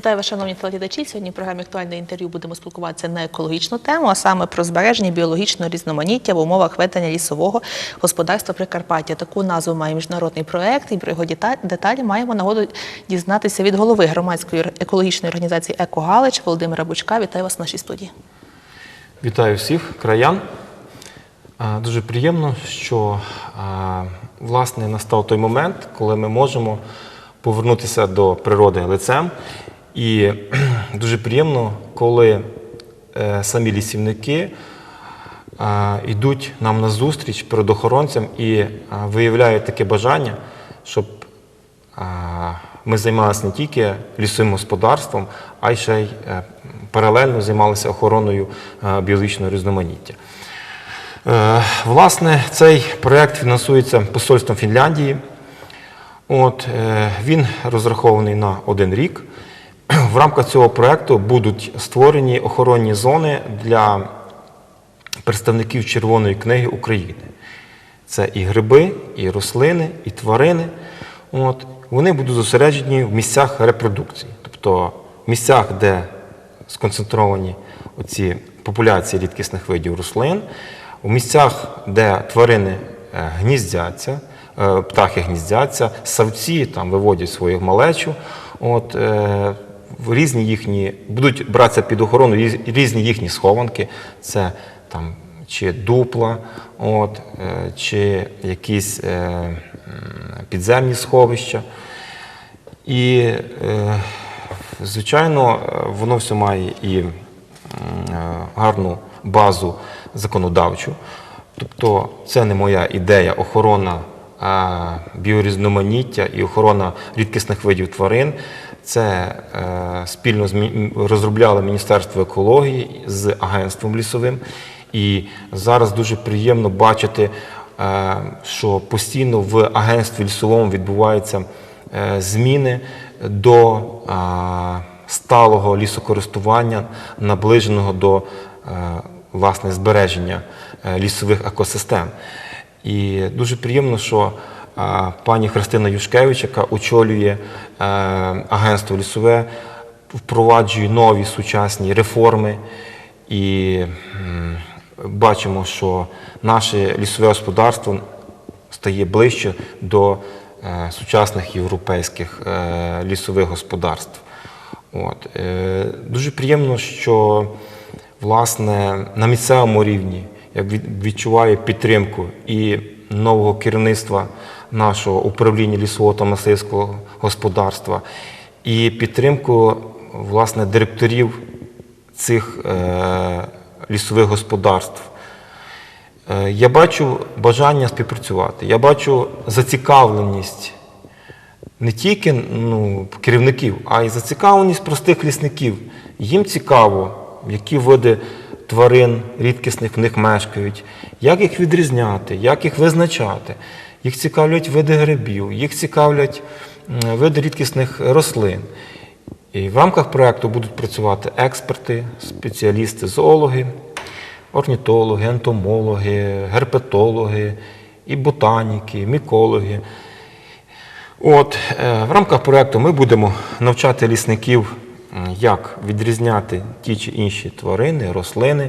Вітаю вас, шановні телеглядачі. Сьогодні в програмі актуальне інтерв'ю будемо спілкуватися на екологічну тему, а саме про збереження біологічного різноманіття в умовах ведення лісового господарства Прикарпаття. Таку назву має міжнародний проект, і про його деталі маємо нагоду дізнатися від голови громадської екологічної організації «Екогалич» Володимира Бучка. Вітаю вас в нашій студії. Вітаю всіх краян. Дуже приємно, що власне настав той момент, коли ми можемо повернутися до природи лицем. І дуже приємно, коли е, самі лісівники йдуть нам на зустріч природоохоронцям і виявляють таке бажання, щоб ми займалися не тільки лісовим господарством, а й ще й е, паралельно займалися охороною е, біологічного різноманіття. Е, Власне, цей проєкт фінансується посольством Фінляндії. От, е, він розрахований на один рік. В рамках цього проєкту будуть створені охоронні зони для представників Червоної книги України. Це і гриби, і рослини, і тварини. От. Вони будуть зосереджені в місцях репродукції, тобто в місцях, де сконцентровані оці популяції рідкісних видів рослин, у місцях, де тварини е, гніздяться, е, птахи гніздяться, савці там виводять свою малечу. От, е, різні їхні будуть братися під охорону різні їхні схованки. Це там чи дупла, от, е, чи якісь е, підземні сховища. І, е, звичайно, е, воно все має і е, гарну базу законодавчу. Тобто, це не моя ідея охорона біорізноманіття і охорона рідкісних видів тварин. Це е, спільно розробляли Міністерство екології з агентством лісовим. І зараз дуже приємно бачити, е, що постійно в агентстві лісовому відбуваються е, зміни до сталого лісокористування, наближеного до власне збереження лісових екосистем. І дуже приємно, що пані Христина Юшкевич, яка очолює е, агентство лісове, впроваджує нові сучасні реформи. І бачимо, що наше лісове господарство стає ближче до е, сучасних європейських е, лісових господарств. От. Дуже приємно, що власне на місцевому рівні я від- відчуваю підтримку і нового керівництва нашого управління лісового та мисливського господарства, і підтримку власне директорів цих е, лісових господарств. Е, Я бачу бажання співпрацювати, я бачу зацікавленість не тільки ну, керівників, а й зацікавленість простих лісників. Їм цікаво, які види тварин рідкісних в них мешкають, як їх відрізняти, як їх визначати. Їх цікавлять види грибів, їх цікавлять види рідкісних рослин. І в рамках проєкту будуть працювати експерти, спеціалісти, зоологи, орнітологи, ентомологи, герпетологи, і ботаніки, і мікологи. От, е, в рамках проєкту ми будемо навчати лісників, як відрізняти ті чи інші тварини, рослини,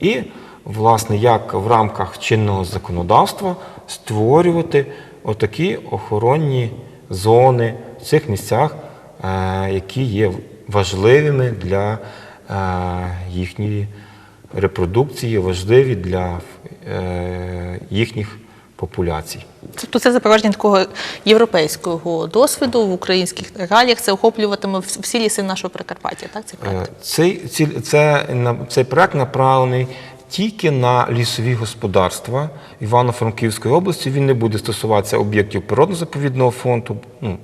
і, власне, як в рамках чинного законодавства створювати отакі охоронні зони в цих місцях, е, які є важливими для е, їхньої репродукції, важливі для е, їхніх популяцій. Тобто це запровадження такого європейського досвіду в українських реаліях. Це охоплюватиме всі ліси нашого Прикарпаття, так? Цей проект? Цей, ці, це, цей проект направлений тільки на лісові господарства Івано-Франківської області. Він не буде стосуватися об'єктів природно-заповідного фонду. Ну,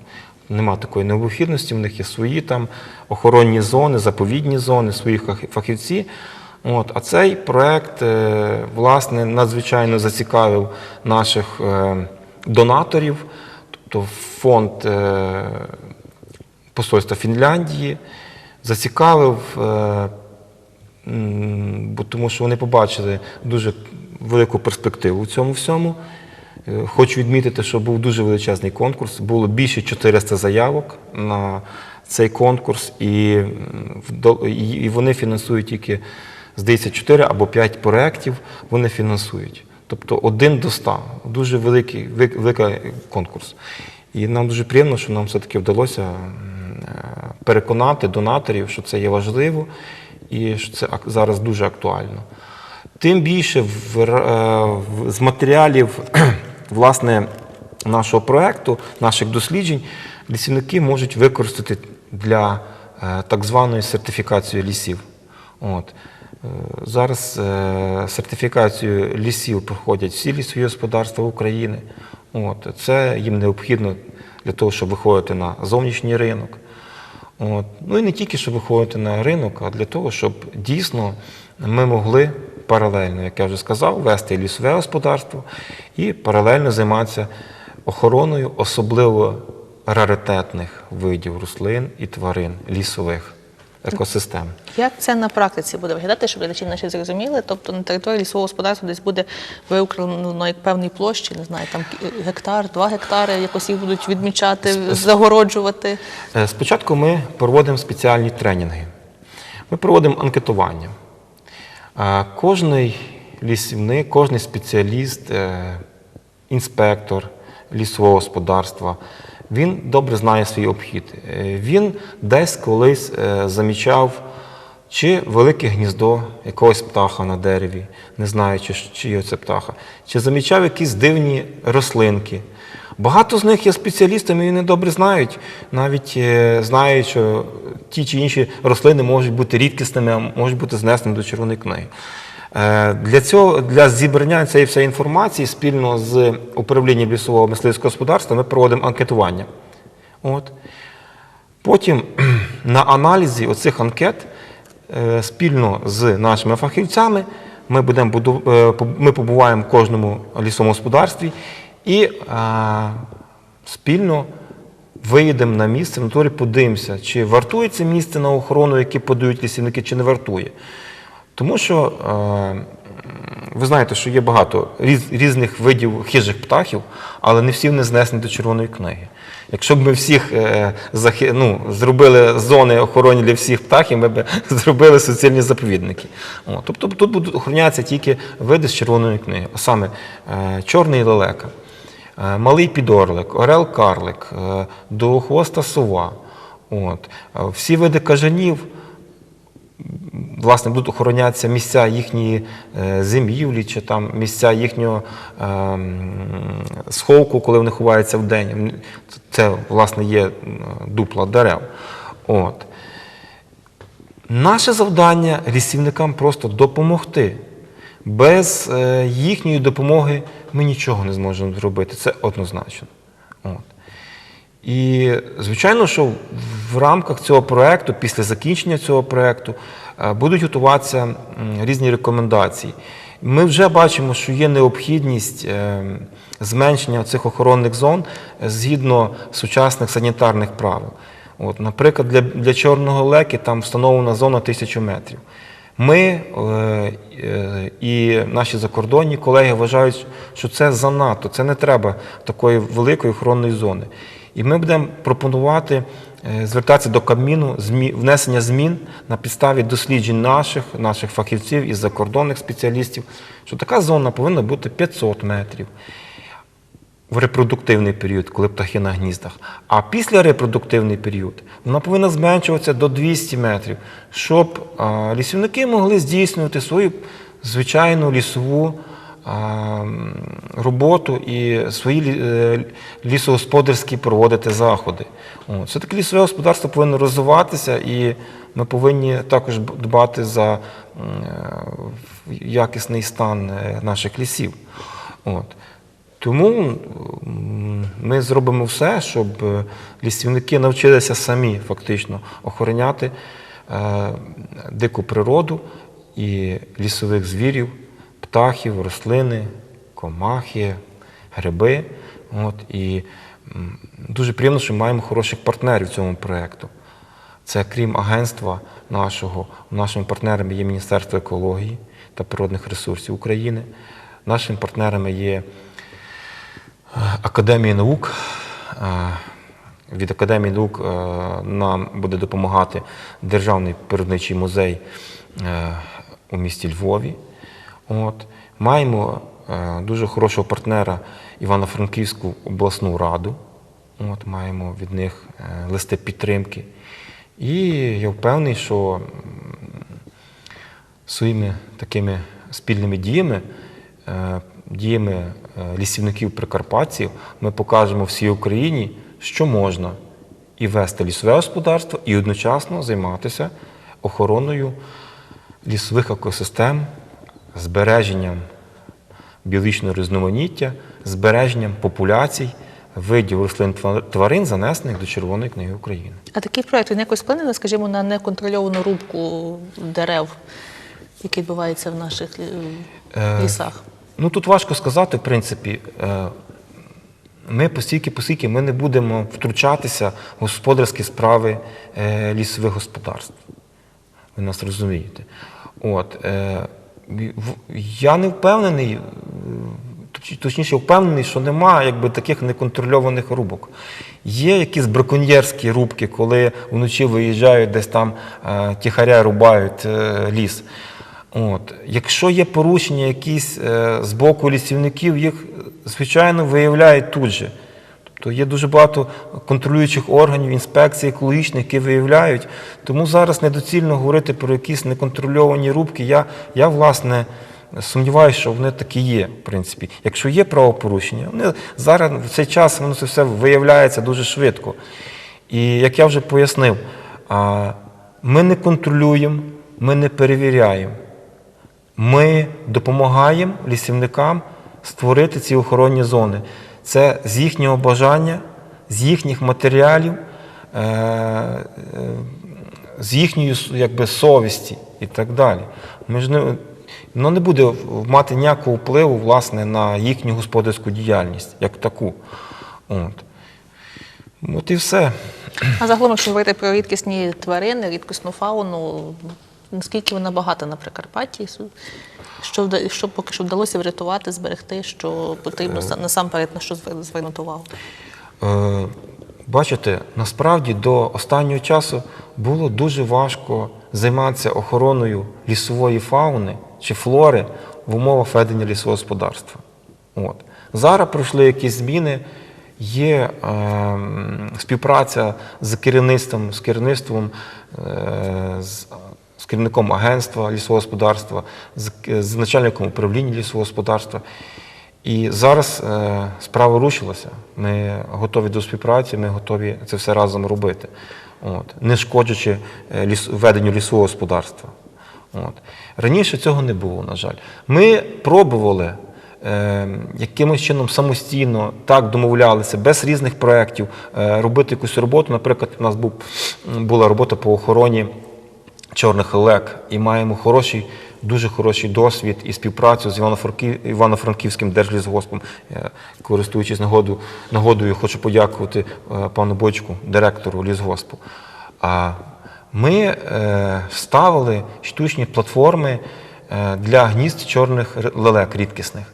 нема такої необхідності, в них є свої там охоронні зони, заповідні зони, свої фахівці. От, а цей проект, е, власне, надзвичайно зацікавив наших е, донаторів, тобто фонд е, посольства Фінляндії, зацікавив, бо тому що вони побачили дуже велику перспективу в цьому всьому. Е, Хочу відмітити, що був дуже величезний конкурс, було більше 400 заявок на цей конкурс, і, вони фінансують тільки, здається, 4 або 5 проєктів вони фінансують. Тобто один до 100. Дуже великий, великий конкурс. І нам дуже приємно, що нам все-таки вдалося е, переконати донаторів, що це є важливо і що це зараз дуже актуально. Тим більше в, е, в- з матеріалів власне, нашого проекту, наших досліджень, лісівники можуть використати для е, так званої сертифікації лісів. От. Е, Зараз сертифікацію лісів проходять всі лісові господарства України. От. Це їм необхідно для того, щоб виходити на зовнішній ринок. От. Ну і не тільки щоб виходити на ринок, а для того, щоб дійсно ми могли паралельно, як я вже сказав, вести лісове господарство і паралельно займатися охороною особливо раритетних видів рослин і тварин лісових екосистем. Як це на практиці буде виглядати, щоб глядачі наші зрозуміли? Тобто на території лісового господарства десь буде виокремлено як певній площі, не знаю, там гектар, два гектари, якось їх будуть відмічати, загороджувати. Е, Спочатку ми проводимо спеціальні тренінги. Ми проводимо анкетування. Кожний лісівник, кожний спеціаліст, е, інспектор лісового господарства, він добре знає свій обхід. Е, Він десь колись е, замічав чи велике гніздо якогось птаха на дереві, не знаю, чи, чиє це птаха, чи замічав якісь дивні рослинки. Багато з них є спеціалістами і вони добре знають, навіть е, знають, що ті чи інші рослини можуть бути рідкісними, а можуть бути знесені до червоної книги. Е, Для цього для зібрання цієї всієї інформації спільно з управлінням лісового мисливського господарства ми проводимо анкетування. От. Потім на аналізі оцих анкет е, спільно з нашими фахівцями ми, будемо е, ми побуваємо в кожному лісовому господарстві і спільно виїдемо на місце, в натурі подивимося, чи вартує це місце на охорону, яке подають лісівники, чи не вартує. Тому що е, ви знаєте, що є багато різних видів хижих птахів, але не всі вони знесені до червоної книги. Якщо б ми всіх е, ну, зробили зони охорони для всіх птахів, ми б зробили суцільні заповідники. Тобто тут будуть охоронятися тільки види з червоної книги, а саме е, чорний лелека, малий підорлик, орел-карлик, довгохвоста сова. От. Всі види кажанів власне, будуть охоронятися місця їхньої е, зимівлі чи там місця їхнього е, сховку, коли вони ховаються в день. Це, власне, є дупла дерев. От. Наше завдання лісівникам просто допомогти. Без е, їхньої допомоги ми нічого не зможемо зробити. Це однозначно. От. І звичайно, що в рамках цього проекту, після закінчення цього проекту, е, будуть готуватися різні рекомендації. Ми вже бачимо, що є необхідність е, зменшення цих охоронних зон е, згідно сучасних санітарних правил. От, наприклад, для, для чорного леки там встановлена зона 1000 метрів. Ми е, е, і наші закордонні колеги вважають, що це занадто, це не треба такої великої охоронної зони. І ми будемо пропонувати звертатися до Кабміну внесення змін на підставі досліджень наших, наших фахівців і закордонних спеціалістів, що така зона повинна бути 500 метрів в репродуктивний період, коли птахи на гніздах. А після репродуктивний період вона повинна зменшуватися до 200 метрів, щоб лісівники могли здійснювати свою звичайну лісову роботу і свої е, лісогосподарські проводити заходи. От. Все-таки лісове господарство повинно розвиватися, і ми повинні також дбати за е, якісний стан е, наших лісів. От. Тому ми зробимо все, щоб лісівники навчилися самі фактично охороняти дику природу і лісових звірів, птахів, рослини, комахи, гриби. От, і дуже приємно, що ми маємо хороших партнерів в цьому проєкту. Це крім агентства нашого, нашими партнерами є Міністерство екології та природних ресурсів України. Нашими партнерами є е, Академія наук, е, від Академії наук е, нам буде допомагати Державний природничий музей у місті Львові. От. Маємо е, дуже хорошого партнера Івано-Франківську обласну раду. От, маємо від них е, листи підтримки. І я впевнений, що своїми такими спільними діями, е, діями лісівників прикарпатців, ми покажемо всій Україні, що можна і вести лісове господарство, і одночасно займатися охороною лісових екосистем, збереженням біологічного різноманіття, збереженням популяцій видів рослин тварин, занесених до Червоної книги України. А такий проект він якось вплине, скажімо, на неконтрольовану рубку дерев, які відбуваються в наших Е, лісах. Ну тут важко сказати, в принципі. Е, Ми постільки, поскільки ми не будемо втручатися в господарські справи е, лісових господарств. Ви нас розумієте. От, е, я не впевнений, е, точніше, впевнений, що немає якби, таких неконтрольованих рубок. Є якісь браконьєрські рубки, коли вночі виїжджають десь там е, тихаря рубають е, ліс. От. Якщо є порушення якісь з боку лісівників, їх, звичайно, виявляють тут же. Тобто є дуже багато контролюючих органів, інспекцій екологічних, які виявляють. Тому зараз недоцільно говорити про якісь неконтрольовані рубки. Я, я власне, сумніваюся, що вони такі є, в принципі. Якщо є правопорушення, вони зараз в цей час воно це все виявляється дуже швидко. І як я вже пояснив, ми не контролюємо, ми не перевіряємо. Ми допомагаємо лісівникам створити ці охоронні зони. Це з їхнього бажання, з їхніх матеріалів, е, е, з їхньої якби, совісті і так далі. Ми ж не, воно не буде мати ніякого впливу власне, на їхню господарську діяльність як таку. От. От і все. А загалом, якщо говорити про рідкісні тварини, рідкісну фауну, наскільки вона багата на Прикарпатті? Що, що поки що вдалося врятувати, зберегти, що потрібно насамперед на що звер- звернути увагу? Е, Бачите, насправді до останнього часу було дуже важко займатися охороною лісової фауни чи флори в умовах ведення лісового господарства. От. Зараз пройшли якісь зміни, є е, співпраця з керівництвом, з керівництвом, е, з, керівником агентства лісового з, начальником управління лісового. І зараз е, справа рушилася. Ми готові до співпраці, ми готові це все разом робити, не шкоджачи е, ліс, веденню лісового господарства. Раніше цього не було, на жаль. Ми пробували е, якимось чином самостійно так домовлялися, без різних проєктів, робити якусь роботу. Наприклад, у нас була робота по охороні чорних лелек і маємо хороший, дуже хороший досвід і співпрацю з Івано-Франків- Івано-Франківським держлісгоспом. Я, користуючись нагоду, нагодою, хочу подякувати е, пану Бочку, директору лісгоспу. Ми е, ставили штучні платформи е, для гнізд чорних лелек рідкісних.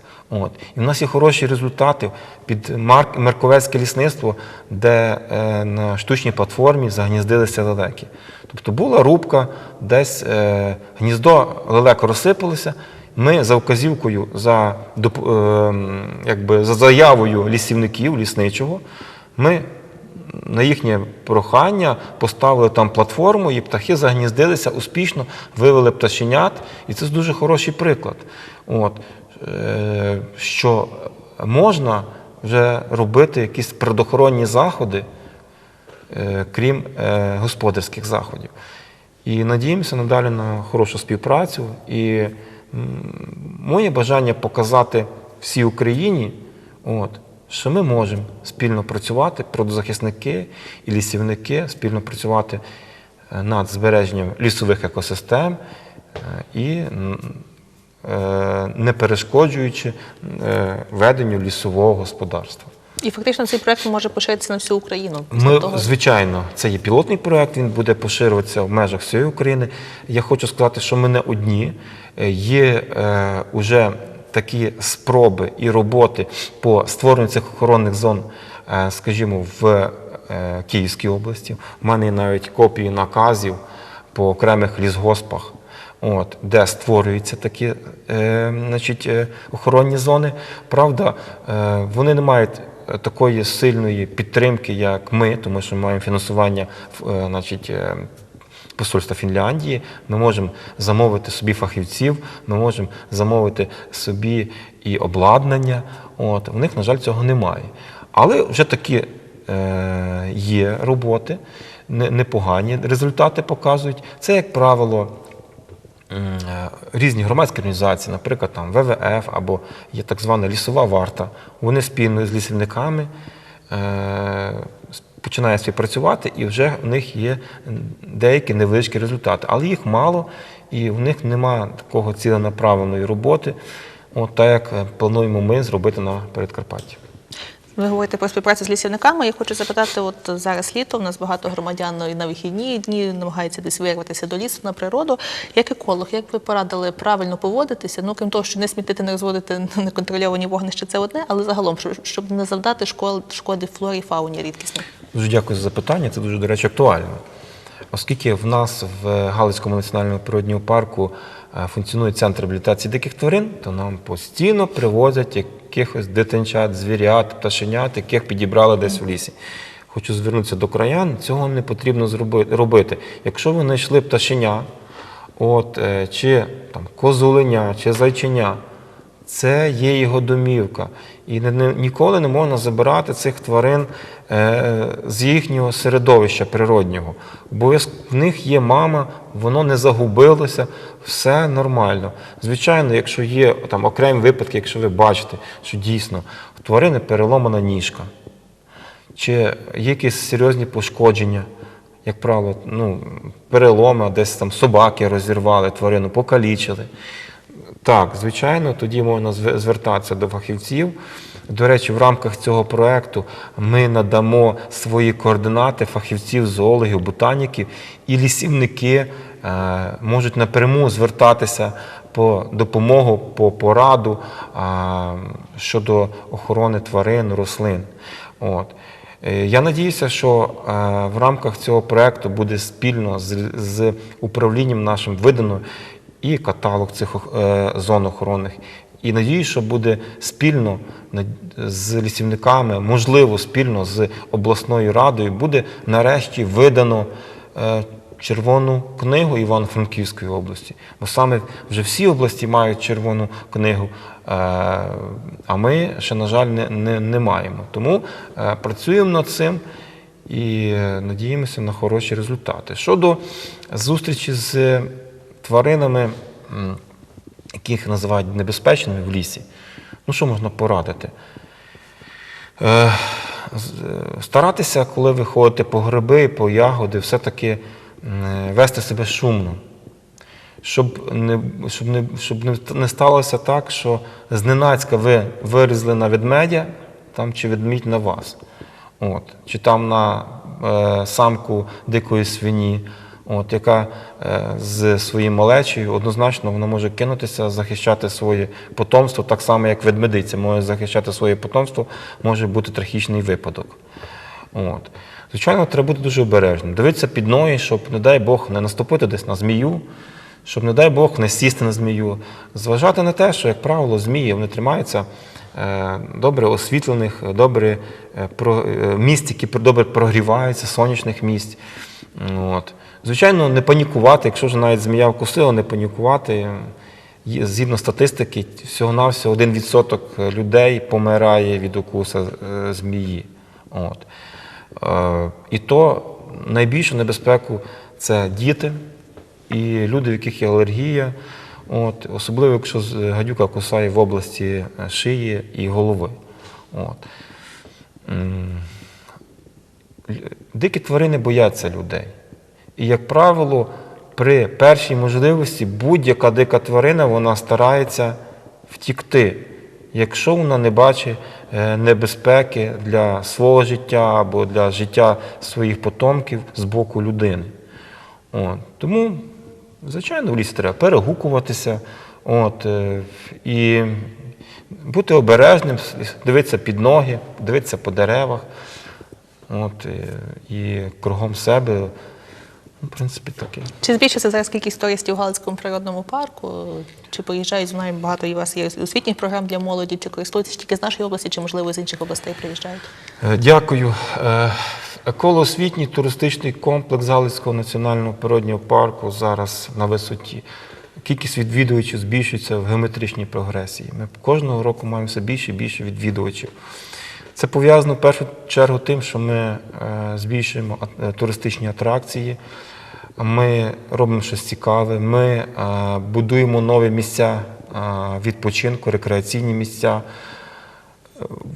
От. І в нас є хороші результати під Марк, Марковецьке лісництво, де е, на штучній платформі загніздилися лелеки. Тобто була рубка, десь е, гніздо лелек розсипалося. Ми за вказівкою, за, е, якби, за заявою лісівників лісничого, ми на їхнє прохання поставили там платформу, і птахи загніздилися успішно, вивели пташенят. І це дуже хороший приклад. От, що можна вже робити якісь предохоронні заходи, е, крім е, господарських заходів. І надіємося надалі на хорошу співпрацю. І моє бажання показати всій Україні, от, що ми можемо спільно працювати, природозахисники і лісівники, спільно працювати е, над збереженням лісових екосистем е, і е, не перешкоджуючи е, веденню лісового господарства. І фактично цей проект може поширитися на всю Україну. Ми, того, звичайно, це є пілотний проект, він буде поширюватися в межах всієї України. Я хочу сказати, що ми не одні. Е, Є е, такі спроби і роботи по створенню цих охоронних зон, е, скажімо, в е, Київській області. У мене є навіть копії наказів по окремих лісгоспах, от, де створюються такі е, значить, е, охоронні зони. Правда, е, вони не мають е, такої сильної підтримки, як ми, тому що ми маємо фінансування е, значить, е, посольства Фінляндії. Ми можемо замовити собі фахівців, ми можемо замовити собі і обладнання. От, у них, на жаль, цього немає. Але вже такі е, є роботи, непогані результати показують. Це, як правило, різні громадські організації, наприклад, там ВВФ або є так звана лісова варта. Вони спільно з лісівниками е, починають співпрацювати, і вже в них є деякі невеличкі результати. Але їх мало, і в них немає такого ціленаправленої роботи, от так як е, плануємо ми зробити на Передкарпатті. Ви говорите про співпрацю з лісівниками. Я хочу запитати: от зараз літо, в нас багато громадян і на вихідні дні намагаються десь вирватися до лісу на природу. Як еколог, як ви порадили правильно поводитися? Ну крім того, що не смітити, не розводити неконтрольовані вогнища, це одне, але загалом, щоб- не завдати шкоди флорі і фауні рідкісній. Дуже дякую за запитання. Це дуже, до речі, актуально. Оскільки в нас в Галицькому національному природньому парку функціонує центр реабілітації диких тварин, то нам постійно привозять якихось дитинчат, звірят, пташенят, яких підібрали десь в лісі. Хочу звернутися до краян, цього не потрібно робити. Якщо ви знайшли пташеня, от, е, чи там, козуленя, чи зайченя, це є його домівка. І ніколи не можна забирати цих тварин е, з їхнього середовища природнього. Бо в них є мама, воно не загубилося, все нормально. Звичайно, якщо є там окремі випадки, якщо ви бачите, що дійсно в тварини переломана ніжка, чи є якісь серйозні пошкодження, як правило, ну, переломи, десь там собаки розірвали тварину, покалічили. Так, звичайно, тоді можна звертатися до фахівців. До речі, в рамках цього проекту ми надамо свої координати фахівців, зоологів, ботаніків, і лісівники е, можуть напряму звертатися по допомогу, по пораду щодо охорони тварин, рослин. От. Е, Я надіюся, що е, в рамках цього проекту буде спільно з управлінням нашим видано і каталог цих е, зон охоронних. І надіюсь, що буде спільно з лісівниками, можливо, спільно з обласною радою, буде нарешті видано е, червону книгу Івано-Франківської області. Бо саме вже всі області мають червону книгу, е, а ми ще, на жаль, не, не, не маємо. Тому працюємо над цим і надіємося на хороші результати. Щодо зустрічі з тваринами, яких називають небезпечними в лісі, ну що можна порадити? Е, е, Старатися, коли ви ходите по гриби, по ягоди, все-таки вести себе шумно. Щоб не, щоб не, щоб не сталося так, що зненацька ви вирізли на ведмедя там, чи ведмідь на вас. От. Чи там на е, самку дикої свині, от, яка е, з своїм малечею однозначно вона може кинутися, захищати своє потомство, так само, як ведмедиця може захищати своє потомство, може бути трагічний випадок. От. Звичайно, треба бути дуже обережним. Дивитися під ноги, щоб, не дай Бог, не наступити десь на змію, щоб, не дай Бог, не сісти на змію. Зважати на те, що, як правило, змії вони тримаються е, добре освітлених, добре е, місць, які добре прогріваються, сонячних місць. От. Звичайно, не панікувати, якщо вже навіть змія вкусила, не панікувати. Згідно статистики, всього-навсього 1% людей помирає від укуса е, змії. От. Е, І то найбільшу небезпеку це діти і люди, в яких є алергія, от, особливо якщо гадюка кусає в області е, шиї і голови. От. Дикі тварини бояться людей. І, як правило, при першій можливості будь-яка дика тварина вона старається втікти, якщо вона не бачить е, небезпеки для свого життя або для життя своїх потомків з боку людини. От. Тому, звичайно, в лісі треба перегукуватися от, е, і бути обережним, дивитися під ноги, дивитися по деревах. От, і, і кругом себе, в принципі, таке. Чи збільшиться зараз кількість туристів у Галицькому природному парку? Чи поїжджають, знаємо, багато і у вас є освітніх програм для молоді, чи користуються тільки з нашої області, чи можливо з інших областей приїжджають? Е, Дякую. Е, Еколосвітній туристичний комплекс Галицького національного природнього парку зараз на висоті. Кількість відвідувачів збільшується в геометричній прогресії. Ми кожного року маємо все більше і більше відвідувачів. Це пов'язано в першу чергу тим, що ми е, збільшуємо туристичні атракції, ми робимо щось цікаве, ми е, будуємо нові місця е, відпочинку, рекреаційні місця.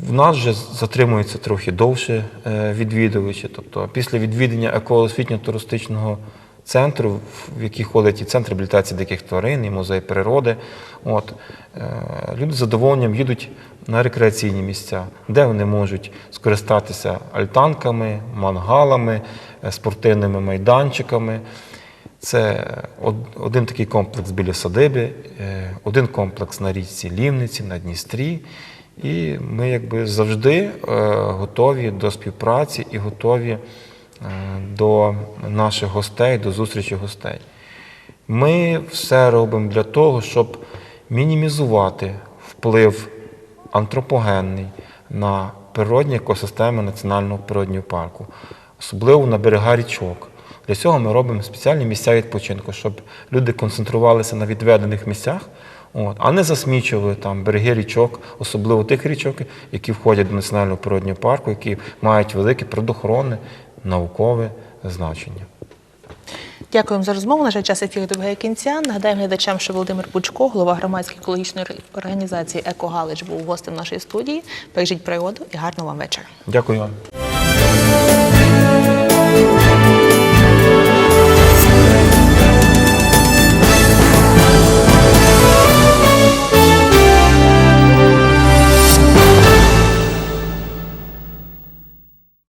В нас вже затримується трохи довше е, відвідувачі. Тобто після відвідання еколосвітньо-туристичного центру, в який входить і центр реабілітації диких тварин, і музей природи, от, е, люди з задоволенням їдуть на рекреаційні місця, де вони можуть скористатися альтанками, мангалами, е, спортивними майданчиками. Це один такий комплекс біля садиби, е, один комплекс на річці Лівниці, на Дністрі. І ми якби завжди е, готові до співпраці і готові е, до наших гостей, до зустрічі гостей. Ми все робимо для того, щоб мінімізувати вплив антропогенний на природні екосистеми Національного природнього парку, особливо на берега річок. Для цього ми робимо спеціальні місця відпочинку, щоб люди концентрувалися на відведених місцях, от, а не засмічували там береги річок, особливо тих річок, які входять до Національного природнього парку, які мають велике природоохоронне, наукове значення. Дякуємо за розмову. На час ефіру добігає кінця. Нагадаємо глядачам, що Володимир Пучко, голова громадської екологічної організації Еко Галич, був гостем нашої студії. Бережіть природу і гарного вам вечора. Дякую вам.